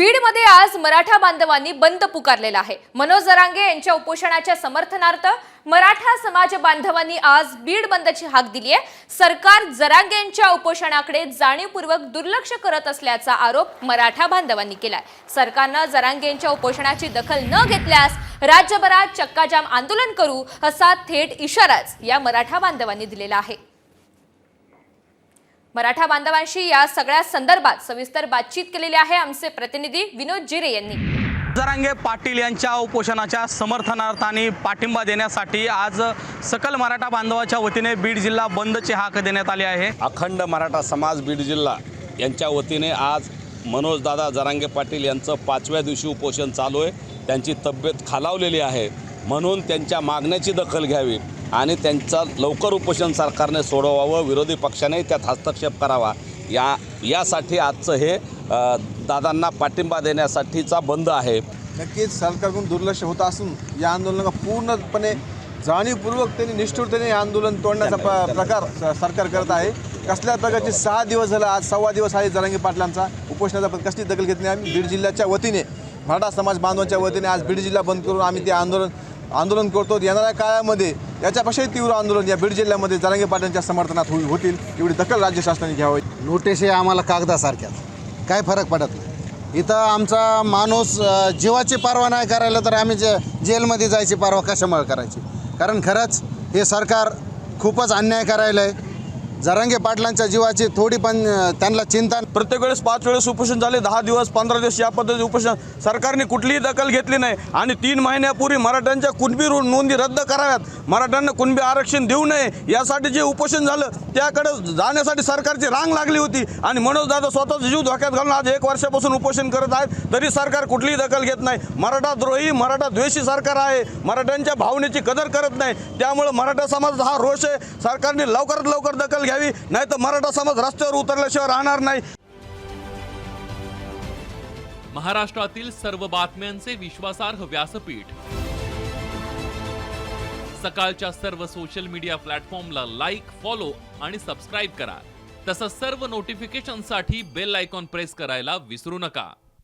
बीडमध्ये आज मराठा बांधवांनी बंद पुकारलेला आहे. मनोज जरांगे यांच्या उपोषणाच्या समर्थनार्थ मराठा समाज बांधवांनी आज बीड बंदची हाक दिली आहे सरकार जरांगे यांच्या उपोषणाकडे जाणीवपूर्वक दुर्लक्ष करत असल्याचा आरोप मराठा बांधवांनी केलाय. सरकारनं जरांगे यांच्या उपोषणाची दखल न घेतल्यास राज्यभरात चक्काजाम आंदोलन करू असा थेट इशाराच या मराठा बांधवांनी दिलेला आहे. मराठा बांधवांशी या सगळ्या संदर्भात सविस्तर बातचीत केलेली आहे आमचे प्रतिनिधी विनोद जिरे यांनी. जरांगे पाटील यांच्या उपोषणाच्या समर्थनार्थ आणि पाठिंबा देण्यासाठी आज सकल मराठा बांधवाच्या वतीने बीड जिल्हा बंदची हाक देण्यात आली आहे. अखंड मराठा समाज बीड जिल्हा यांच्या वतीने आज मनोजदादा जरांगे पाटील यांचं पाचव्या दिवशी उपोषण चालू आहे. त्यांची तब्येत खालावलेली आहे. म्हणून त्यांच्या मागण्याची दखल घ्यावी. आणि त्यांचं लवकर उपोषण सरकारने सोडवावं विरोधी पक्षाने त्यात हस्तक्षेप करावा. या यासाठी आजचं हे दादांना पाठिंबा देण्यासाठीचा बंद आहे. नक्कीच सरकारकडून दुर्लक्ष होत असून या आंदोलनाला पूर्णपणे जाणीवपूर्वक त्यांनी निष्ठुरतेने हे आंदोलन तोडण्याचा प- प्रकार सरकार करत आहे. कसल्या प्रकारचे सहा दिवस झाला आज सव्वा दिवस आहे जरांगी पाटलांचा उपोषणाचा पण कसली दखल घेतली आम्ही. बीड जिल्ह्याच्या वतीने मराठा समाज बांधवांच्या वतीने आज बीड जिल्हा बंद करून आम्ही ते आंदोलन आंदोलन करतो. येणाऱ्या काळामध्ये याच्यापेक्षाही तीव्र आंदोलन या बीड जिल्ह्यामध्ये जरांगे पाटलांच्या समर्थनात होईल होतील. एवढी दखल राज्य शासनाने घ्यावी. नोटीस हे आम्हाला कागदासारख्याच काय फरक पडत नाही. इथं आमचा माणूस जीवाची पर्वा नाही करायला तर आम्ही जे जेलमध्ये जायची पर्वा कशामुळे करायची? कारण खरंच हे सरकार खूपच अन्याय करायला आहे जरांगे पाटलांच्या जीवाची थोडी पण त्यांना चिंता प्रत्येक वेळेस पाच वेळेस उपोषण झाले दहा दिवस पंधरा दिवस या पद्धतीचे उपोषण. सरकारने कुठलीही दखल घेतली नाही आणि तीन महिन्यापूर्वी मराठ्यांच्या कुणबी नोंदी रद्द कराव्यात. मराठ्यांना कुणबी आरक्षण देऊ नये यासाठी जे उपोषण झालं त्याकडे जाण्यासाठी सरकारची रांग लागली होती. आणि मनोज दादा स्वतःचा जीव धोक्यात घालून आज एक वर्षापासून उपोषण करत आहेत. तरी सरकार कुठलीही दखल घेत नाही. मराठा द्रोही मराठा द्वेषी सरकार आहे. मराठ्यांच्या भावनेची कदर करत नाही. त्यामुळे मराठा समाज हा रोष आहे. सरकारने लवकरात लवकर दखल घ्यावी नाही तर मराठा समाज रस्त्यावर उतरल्याशिवाय राहणार नाही. महाराष्ट्रातील सर्व बातम्यांचे विश्वासार्ह व्यासपीठ. सकाळच्या सर्व सोशल मीडिया प्लॅटफॉर्मला लाईक फॉलो आणि सबस्क्राईब करा. तसंच सर्व नोटिफिकेशनसाठी बेल आयकॉन प्रेस करायला विसरू नका.